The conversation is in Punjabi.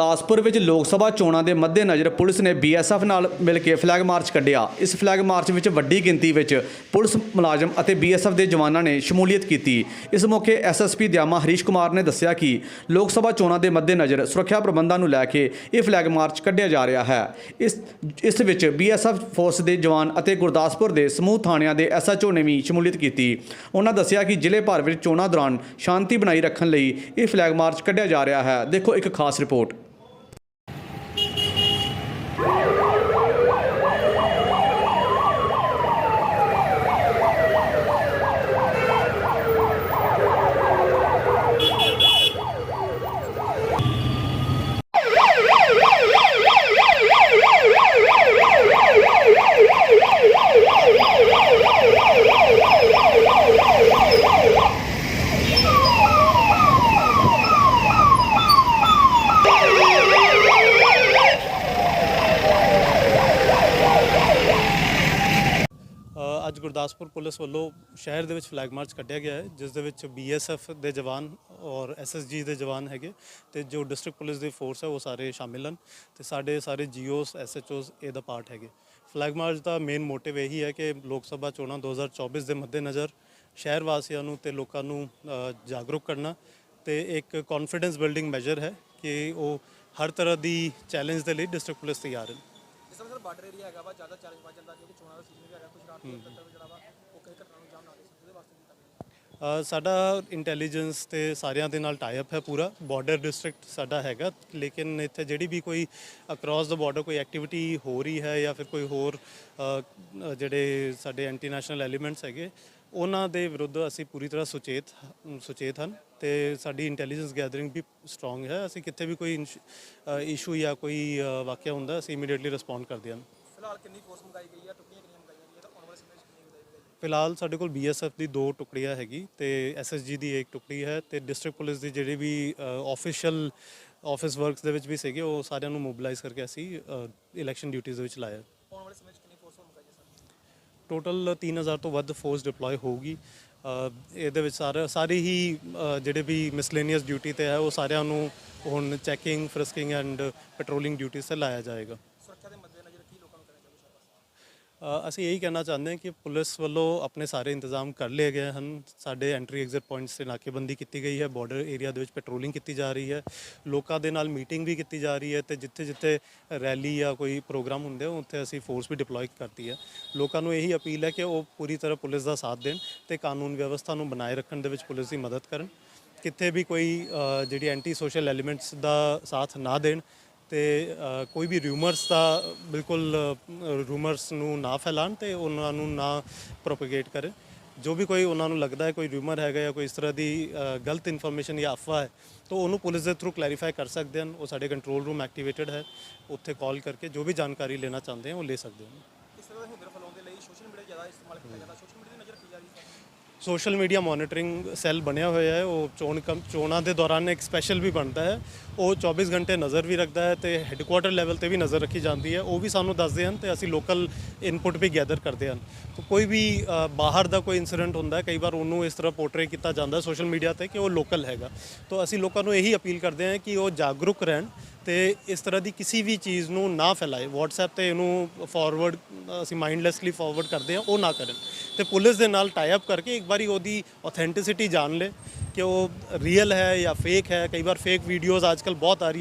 ਗੁਰਦਾਸਪੁਰ ਵਿੱਚ ਲੋਕ ਸਭਾ ਚੋਣਾਂ ਦੇ ਮੱਦੇਨਜ਼ਰ ਪੁਲਿਸ ਨੇ ਬੀਐਸਐਫ ਨਾਲ ਮਿਲ ਕੇ ਫਲੈਗ ਮਾਰਚ ਕੱਢਿਆ। ਇਸ ਫਲੈਗ ਮਾਰਚ ਵਿੱਚ ਵੱਡੀ ਗਿਣਤੀ ਵਿੱਚ ਪੁਲਿਸ ਮੁਲਾਜ਼ਮ ਅਤੇ ਬੀਐਸਐਫ ਦੇ ਜਵਾਨਾਂ ਨੇ ਸ਼ਮੂਲੀਅਤ ਕੀਤੀ। ਇਸ ਮੌਕੇ ਐਸਐਸਪੀ ਦਿਆਮਾ ਹਰੀਸ਼ ਕੁਮਾਰ ਨੇ ਦੱਸਿਆ ਕਿ ਲੋਕ ਸਭਾ ਚੋਣਾਂ ਦੇ ਮੱਦੇਨਜ਼ਰ ਸੁਰੱਖਿਆ ਪ੍ਰਬੰਧਾਂ ਨੂੰ ਲੈ ਕੇ ਇਹ ਫਲੈਗ ਮਾਰਚ ਕੱਢਿਆ ਜਾ ਰਿਹਾ ਹੈ। ਇਸ ਇਸ ਵਿੱਚ ਬੀਐਸਐਫ ਫੋਰਸ ਦੇ ਜਵਾਨ ਅਤੇ ਗੁਰਦਾਸਪੁਰ ਦੇ ਸਮੂਹ ਥਾਣਿਆਂ ਦੇ ਐਸਐਚਓ ਨੇ ਵੀ ਸ਼ਮੂਲੀਅਤ ਕੀਤੀ। ਉਹਨਾਂ ਦੱਸਿਆ ਕਿ ਜ਼ਿਲ੍ਹੇ ਭਰ ਵਿੱਚ ਚੋਣਾਂ ਦੌਰਾਨ ਸ਼ਾਂਤੀ ਬਣਾਈ ਰੱਖਣ ਲਈ ਇਹ ਫਲੈਗ ਮਾਰਚ ਕੱਢਿਆ ਜਾ ਰਿਹਾ ਹੈ। ਦੇਖੋ ਇੱਕ ਖਾਸ ਰਿਪੋਰਟ। ਗੁਰਦਾਸਪੁਰ ਪੁਲਿਸ ਵੱਲੋਂ ਸ਼ਹਿਰ ਦੇ ਵਿੱਚ ਫਲੈਗ ਮਾਰਚ ਕੱਢਿਆ ਗਿਆ ਹੈ, ਜਿਸ ਦੇ ਵਿੱਚ ਬੀਐਸਐਫ ਦੇ ਜਵਾਨ ਔਰ ਐਸਐਸਜੀ ਦੇ ਜਵਾਨ ਹੈਗੇ ਤੇ ਜੋ ਡਿਸਟ੍ਰਿਕਟ ਪੁਲਿਸ ਦੀ ਫੋਰਸ ਹੈ ਉਹ ਸਾਰੇ ਸ਼ਾਮਿਲ ਹਨ ਤੇ ਸਾਡੇ ਸਾਰੇ ਜੀਓਸ ਐਸਐਚਓਸ ਇਹਦਾ ਪਾਰਟ ਹੈਗੇ। ਫਲੈਗ ਮਾਰਚ ਦਾ ਮੇਨ ਮੋਟਿਵ ਇਹੀ ਹੈ ਕਿ ਲੋਕ ਸਭਾ ਚੋਣਾਂ 2024 ਦੇ ਮੱਦੇਨਜ਼ਰ ਸ਼ਹਿਰ ਵਾਸੀਆਂ ਨੂੰ ਤੇ ਲੋਕਾਂ ਨੂੰ ਜਾਗਰੂਕ ਕਰਨਾ ਤੇ ਇੱਕ ਕੌਨਫੀਡੈਂਸ ਬਿਲਡਿੰਗ ਮੈਜਰ ਹੈ ਕਿ ਉਹ ਹਰ ਤਰ੍ਹਾਂ ਦੀ ਚੈਲੰਜ ਦੇ ਲਈ ਡਿਸਟ੍ਰਿਕਟ ਪੁਲਿਸ ਤਿਆਰ ਹੈ ਜਿਸ ਤਰ੍ਹਾਂ ਸਰ ਬਾਰਡਰ ਏਰੀਆ ਹੈਗਾ ਵਾ ਜ਼ਿਆਦਾ ਚੈਲੰਜ ਵੱਧ ਜਾਂਦਾ ਕਿਉਂਕਿ ਚੋਣਾਂ ਦਾ ਸੀਜ਼ਨ ਵੀ ਹੈਗਾ ਕੁਝ ਰਾਤ ਨੂੰ ਤੱਕ ਜਿਹੜਾ ਵਾ ਉਹ ਕਈ ਘਟਨਾ ਨੂੰ ਜਾਮ ਨਾ ਦੇ ਸਕਦੇ ਉਹਦੇ ਵਾਸਤੇ ਕੀ ਕਰਨਾ ਸਾਡਾ ਇੰਟੈਲੀਜੈਂਸ ਤੇ ਸਾਰਿਆਂ ਦੇ ਨਾਲ ਟਾਈ ਅਪ ਹੈ ਪੂਰਾ ਬਾਰਡਰ ਡਿਸਟ੍ਰਿਕਟ ਸਾਡਾ ਹੈਗਾ ਲੇਕਿਨ ਇੱਥੇ ਜਿਹੜੀ ਵੀ ਕੋਈ ਅਕ੍ਰੋਸ ਦਾ ਬਾਰਡਰ ਕੋਈ ਐਕਟੀਵਿਟੀ ਹੋ ਰਹੀ ਹੈ ਜਾਂ ਫਿਰ ਕੋਈ ਹੋਰ ਜਿਹੜੇ ਸਾਡੇ ਐਂਟੀ ਨੈਸ਼ਨਲ ਐਲੀਮੈਂਟਸ ਹੈਗੇ ਉਹਨਾਂ ਦੇ ਵਿਰੁੱਧ ਅਸੀਂ ਪੂਰੀ ਤਰ੍ਹਾਂ ਸੁਚੇਤ ਸੁਚੇਤ ਹਨ ਤੇ ਸਾਡੀ ਇੰਟੈਲੀਜੈਂਸ ਗੈਦਰਿੰਗ ਵੀ ਸਟਰੋਂਗ ਹੈ। ਅਸੀਂ ਕਿਤੇ ਵੀ ਕੋਈ ਇਸ਼ੂ ਜਾਂ ਕੋਈ ਵਾਕਿਆ ਹੁੰਦਾ ਅਸੀਂ ਇਮੀਡੀਏਟਲੀ ਰਿਸਪੌਂਡ ਕਰਦੇ ਹਾਂ ਫਿਲਹਾਲ ਕਿੰਨੀ ਫੋਰਸ ਮੰਗਾਈ ਗਈ ਹੈ? ਟੁਕੜੀਆਂ ਕਿੰਨੀਆਂ ਮੰਗਾਈਆਂ ਗਈਆਂ? ਤਾਂ ਆਉਣ ਵਾਲੇ ਸਮੇਂ ਫਿਲਹਾਲ ਸਾਡੇ ਕੋਲ ਬੀਐਸਐਫ ਦੀ ਦੋ ਟੁਕੜੀਆਂ ਹੈਗੀ ਤੇ ਐਸਐਸਜੀ ਦੀ ਇੱਕ ਟੁਕੜੀ ਹੈ ਤੇ ਡਿਸਟ੍ਰਿਕਟ ਪੁਲਿਸ ਦੀ ਜਿਹੜੀ ਵੀ ਆਫੀਸ਼ੀਅਲ ਆਫਿਸ ਵਰਕਸ ਦੇ ਵਿੱਚ ਵੀ ਸੀਗੇ ਉਹ ਸਾਰਿਆਂ ਨੂੰ ਮੋਬਿਲਾਈਜ਼ ਕਰਕੇ ਅਸੀਂ ਇਲੈਕਸ਼ਨ ਡਿਊਟੀਆਂ ਦੇ ਵਿੱਚ ਲਾਇਆ। ਆਉਣ ਵਾਲੇ ਸਮੇਂ 'ਚ ਕਿੰਨੀ ਫੋਰਸ ਮੰਗਾਈ ਹੈ ਸਰ ਟੋਟਲ 3000 ਤੋਂ ਵੱਧ ਫੋਰਸ ਡਿਪਲੋਏ ਹੋਊਗੀ। ਅ, ਇਹਦੇ ਵਿੱਚ ਸਾਰੇ ਸਾਰੇ ਹੀ ਜਿਹੜੇ ਵੀ ਮਿਸਲੇਨੀਅਸ ਡਿਊਟੀ ਤੇ ਹੈ ਉਹ ਸਾਰਿਆਂ ਨੂੰ ਹੁਣ checking frisking and patrolling duties ਤੇ ਲਾਇਆ ਜਾਏਗਾ ਸੁਰੱਖਿਆ ਦੇ ਮੱਦੇਨਜ਼ਰ ਕੀ ਲੋਕਾਂ ਨੂੰ ਕਰਨਾ ਚਾਹੀਦਾ ਸ਼ਹਿਰ ਵਾਸਤੇ ਅ, ਅਸੀਂ ਇਹੀ ਕਹਿਣਾ ਚਾਹੁੰਦੇ ਹਾਂ ਕਿ ਪੁਲਿਸ ਵੱਲੋਂ ਆਪਣੇ ਸਾਰੇ ਇੰਤਜ਼ਾਮ ਕਰ ਲਏ ਗਏ ਹਨ। ਸਾਡੇ ਐਂਟਰੀ ਐਗਜ਼ਿਟ ਪੁਆਇੰਟਸ ਤੇ ਨਾਕੇਬੰਦੀ ਕੀਤੀ ਗਈ ਹੈ ਬਾਰਡਰ ਏਰੀਆ ਦੇ ਵਿੱਚ ਪੈਟਰੋਲਿੰਗ ਕੀਤੀ ਜਾ ਰਹੀ ਹੈ, ਲੋਕਾਂ ਦੇ ਨਾਲ ਮੀਟਿੰਗ ਵੀ ਕੀਤੀ ਜਾ ਰਹੀ ਹੈ ਤੇ ਜਿੱਥੇ ਜਿੱਥੇ ਰੈਲੀ ਜਾਂ ਕੋਈ ਪ੍ਰੋਗਰਾਮ ਹੁੰਦੇ ਆ, ਉੱਥੇ ਅਸੀਂ ਫੋਰਸ ਵੀ ਡਿਪਲੋਏ ਕਰਤੀ ਹੈ। ਲੋਕਾਂ ਨੂੰ ਇਹੀ ਅਪੀਲ ਹੈ ਕਿ ਉਹ ਪੂਰੀ ਤਰ੍ਹਾਂ ਪੁਲਿਸ ਦਾ ਸਾਥ ਦੇਣ ਤੇ ਕਾਨੂੰਨ ਵਿਵਸਥਾ ਨੂੰ ਬਣਾਏ ਰੱਖਣ ਦੇ ਵਿੱਚ ਪੁਲਿਸ ਦੀ ਮਦਦ ਕਰਨ। ਕਿਤੇ ਵੀ ਕੋਈ ਜਿਹੜੀ ਐਂਟੀ ਸੋਸ਼ਲ ਐਲੀਮੈਂਟਸ ਦਾ ਸਾਥ ਨਾ ਦੇਣ ਤੇ ਕੋਈ ਵੀ ਰਿਊਮਰਸ ਦਾ ਬਿਲਕੁਲ ਰੂਮਰਸ ਨੂੰ ਨਾ ਫੈਲਾਣ ਤੇ ਉਹਨਾਂ ਨੂੰ ਨਾ ਪ੍ਰੋਪਗੇਟ ਕਰੇ ਜੋ ਵੀ ਕੋਈ ਉਹਨਾਂ ਨੂੰ ਲੱਗਦਾ ਹੈ, ਕੋਈ ਰਿਊਮਰ ਹੈਗਾ ਜਾਂ ਕੋਈ ਇਸ ਤਰ੍ਹਾਂ ਦੀ ਗਲਤ ਇਨਫੋਰਮੇਸ਼ਨ ਜਾਂ ਅਫਵਾਹ ਹੈ, ਤਾਂ ਉਹਨੂੰ ਪੁਲਿਸ ਦੇ ਥਰੂ ਕਲੈਰੀਫਾਈ ਕਰ ਸਕਦੇ ਹਨ। ਉਹ ਸਾਡੇ ਕੰਟਰੋਲ ਰੂਮ ਐਕਟੀਵੇਟਡ ਹੈ। ਉੱਥੇ ਕਾਲ ਕਰਕੇ ਜੋ ਵੀ ਜਾਣਕਾਰੀ ਲੈਣਾ ਚਾਹੁੰਦੇ ਹਨ ਉਹ ਲੈ ਸਕਦੇ ਹਨ। ਇਸ ਤਰ੍ਹਾਂ ਦਾ ਹਿੰਦਰ ਫੈਲਾਉਣ ਦੇ ਲਈ ਸੋਸ਼ਲ ਮੀਡੀਆ ਜ਼ਿਆਦਾ ਇਸਤੇਮਾਲ ਕੀਤਾ ਜਾਂਦਾ। ਸੋਸ਼ਲ ਮੀਡੀਆ ਦੀ ਨਜ਼ਰ ਰੱਖੀ ਜਾ ਰਹੀ ਹੈ sir social media monitoring cell ਬਣਿਆ ਹੋਇਆ ਹੈ। ਉਹ ਚੋਣ ਕਮ, ਚੋਣਾਂ ਦੇ ਦੌਰਾਨ ਇੱਕ ਸਪੈਸ਼ਲ ਵੀ ਬਣਦਾ ਹੈ। ਉਹ 24 ਘੰਟੇ ਨਜ਼ਰ ਵੀ ਰੱਖਦਾ ਹੈ ਤੇ ਹੈੱਡਕੁਆਟਰ ਲੈਵਲ ਤੇ ਵੀ ਨਜ਼ਰ ਰੱਖੀ ਜਾਂਦੀ ਹੈ। ਉਹ ਵੀ ਸਾਨੂੰ ਦੱਸਦੇ ਹਨ ਤੇ ਅਸੀਂ ਲੋਕਲ ਇਨਪੁਟ ਵੀ ਗੈਦਰ ਕਰਦੇ ਹਨ। ਕੋਈ ਵੀ ਬਾਹਰ ਦਾ ਕੋਈ ਇਨਸੀਡੈਂਟ ਹੁੰਦਾ ਹੈ, ਕਈ ਵਾਰ ਉਹਨੂੰ ਇਸ ਤਰ੍ਹਾਂ ਪੋਰਟਰੇ ਕੀਤਾ ਜਾਂਦਾ ਸੋਸ਼ਲ ਮੀਡੀਆ ਤੇ ਕਿ ਉਹ ਲੋਕਲ ਹੈਗਾ। ਤਾਂ ਅਸੀਂ ਲੋਕਾਂ ਨੂੰ ਇਹੀ ਅਪੀਲ ਕਰਦੇ ਹਾਂ ਕਿ ਉਹ ਜਾਗਰੂਕ ਰਹਿਣ ਤੇ ਇਸ ਤਰ੍ਹਾਂ ਦੀ ਕਿਸੇ ਵੀ ਚੀਜ਼ ਨੂੰ ਨਾ ਫੈਲਾਏ। WhatsApp ਤੇ ਇਹਨੂੰ ਫਾਰਵਰਡ ਅਸੀਂ ਮਾਈਂਡਲੈਸਲੀ ਫਾਰਵਰਡ ਕਰਦੇ ਹਾਂ, ਉਹ ਨਾ ਕਰਨ। ਤੇ ਪੁਲਿਸ ਦੇ ਨਾਲ ਟਾਈ ਅਪ ਕਰਕੇ ਇੱਕ ਵਾਰੀ ਉਹਦੀ ਆਥੈਂਟਿਸਿਟੀ ਜਾਣ ਲੈ ਕਿ ਉਹ ਰੀਅਲ ਹੈ ਜਾਂ ਫੇਕ ਹੈ। ਕਈ ਵਾਰ ਫੇਕ ਵੀਡੀਓਜ਼ ਅੱਜਕੱਲ ਬਹੁਤ ਆ ਰਹੀ ਹੈ